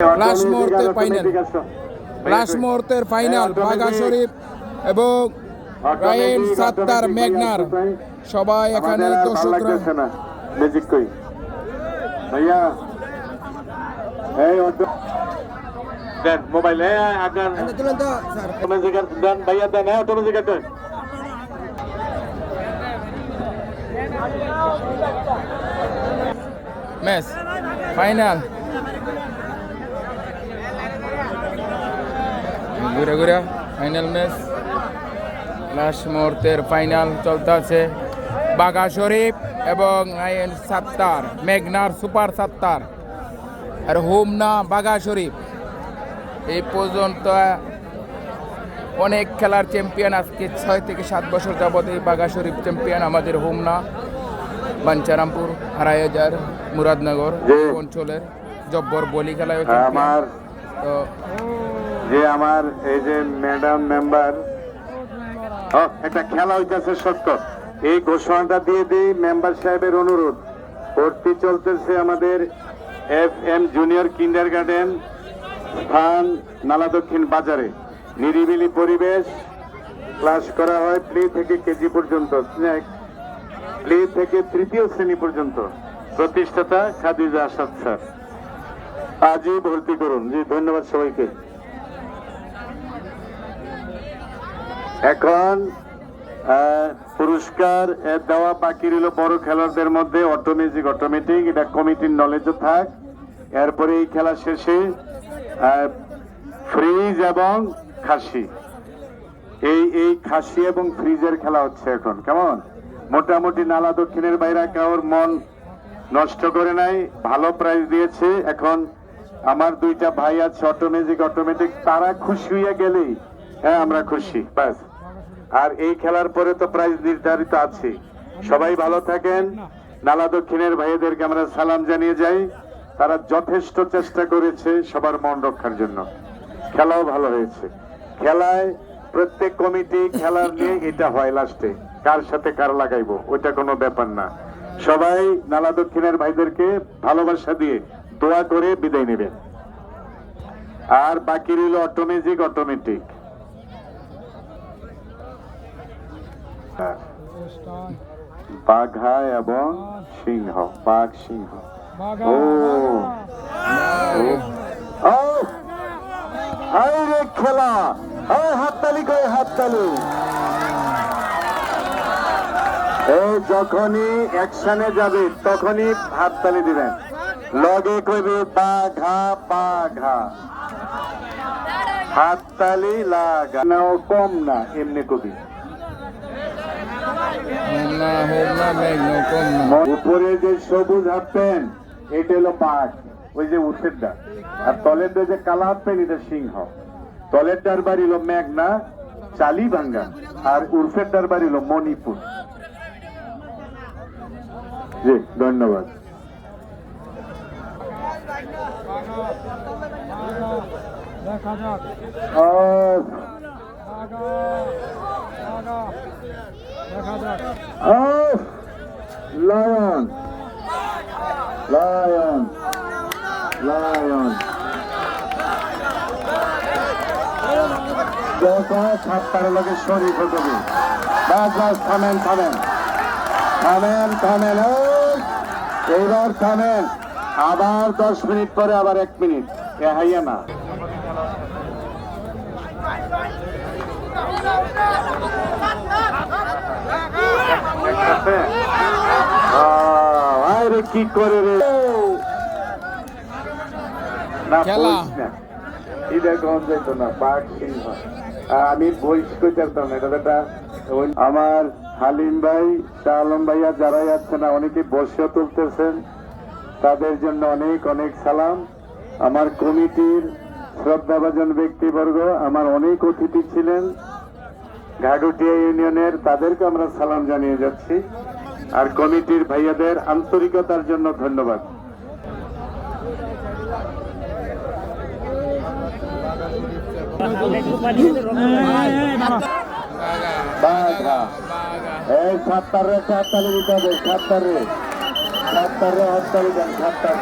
Last মুহূর্তের final last মুহূর্তের final Bagha Sharif এবং রায়েন সাত্তার মেঘনার। সবাই এখানে দর্শকরা মোবাইল দেন ভাইয়া হ্যাঁ দেন। ম্যাচ ফাইনাল ঘুরে ঘুরে ফাইনাল ম্যাচ। লাস্ট মুহূর্তের ফাইনাল চলতে আছে বাঘা শরীফ এবং আইএন সাত্তার মেঘনার সুপার সাত্তার। আর হোমনা বাঘা শরীফ। এই পর্যন্ত অনেক খেলার চ্যাম্পিয়ন আজকে ছয় থেকে সাত বছর যাবত এই বাঘা শরীফ চ্যাম্পিয়ন আমাদের হোমনা বাঞ্চারামপুর হারাইহাজার মুরাদনগর। অঞ্চলের জব্বর বলি খেলায় আমার। তো যে আমার এই যে ম্যাডাম মেম্বার একটা খেলা হইতেছে সত্য। এই ঘোষণাটা দিয়ে দিই মেম্বার সাহেবের অনুরোধ। ভর্তি চলতেছে আমাদের F M junior kindergarten স্থান নালা দক্ষিণ বাজারে। নিরিবিলি পরিবেশ, ক্লাস করা হয় প্লে থেকে কেজি পর্যন্ত প্লে থেকে তৃতীয় শ্রেণি পর্যন্ত। প্রতিষ্ঠাতা খাদিজা আসাদ স্যার। আজই ভর্তি করুন। জি, ধন্যবাদ সবাইকে। এখন পুরস্কার দেওয়া বাকি রইল বড় খেলোয়াড়দের মধ্যে অটোমেটিক অটোমেটিক, এটা কমিটির নলেজও থাক। এরপরে এই খেলা শেষে ফ্রিজ এবং খাসি। এই এই খাসি এবং ফ্রিজের খেলা হচ্ছে এখন, কেমন? মোটামুটি নালা দক্ষিণের বাইরে কারোর মন নষ্ট করে নাই, ভালো প্রাইজ দিয়েছে। এখন আমার দুইটা ভাই আছে অটোমেটিক অটোমেটিক, তারা খুশি হইয়া গেলেই হ্যাঁ আমরা খুশি ব্যাস আর এই খেলার পরে তো প্রাইজ নির্ধারিত আছে। সবাই ভালো থাকেন। নালা দক্ষিণের ভাইদেরকে আমরা সালাম জানিয়ে যাই। তারা যথেষ্ট চেষ্টা করেছে সবার মন রক্ষার জন্য। খেলাও ভালো হয়েছে। খেলায় প্রত্যেক কমিটি খেলার নিয়ে এটা হয় লাস্টে কার সাথে কার লাগাইবো, ওইটা কোনো ব্যাপার না। সবাই নালা দক্ষিণের ভাইদেরকে ভালোবাসা দিয়ে দোয়া করে বিদায় নেবেন। আর বাকি রইল অটোমেটিক অটোমেটিক বাঘা এবং সিংহ বাঘ সিংহ। ও খেলা হাততালি কই হাততালি। এই যখনই অ্যাকশনে যাবে, তখনই হাততালি দিবেন। লগে কইবে বাঘা বাঘা হাততালি লাগা কম না, এমনি কবি হোমনা হোমনা মেঘনা কমনা উপরে যে সবুজ হাফ প্যান্ট এটা হলো বাঘ ওই যে উঠেরটা আর তলের যে কালা হাফ প্যান্ট এটা সিংহ। তলের ডারবার হলো মেঘনা চালি ভাঙ্গা আর উর্ফের ডারবার হলো মণিপুর। জি ধন্যবাদ। আহ, আহ, লায়ন। লায়ন। লায়ন। দেখো সাতটার লগে শরীর হতে বাস বাস থামেন থামেন। থামেন থামেন এই, এইবার থামেন। আবার দশ মিনিট পরে আবার এক মিনিট। এ হাইয়া না আহ, আরে কি করে রে? না খেলা। না। এটা কম যেত না সিংহ। আমি বইস করতাম না এটা একটা আমার হালিম ভাই শাহ আলম ভাইয়া যারাই আছেন না অনেকে বসে তুলতেছেন তাদের জন্য অনেক অনেক সালাম। আমার কমিটির শ্রদ্ধাভাজন ব্যক্তিবর্গ আমার অনেক অতিথি ছিলেন। ঘাটুটিয়া ইউনিয়নের তাদেরকে আমরা সালাম জানিয়ে যাচ্ছি। আর কমিটির ভাইয়াদের আন্তরিকতার জন্য ধন্যবাদ। হবে সাতটার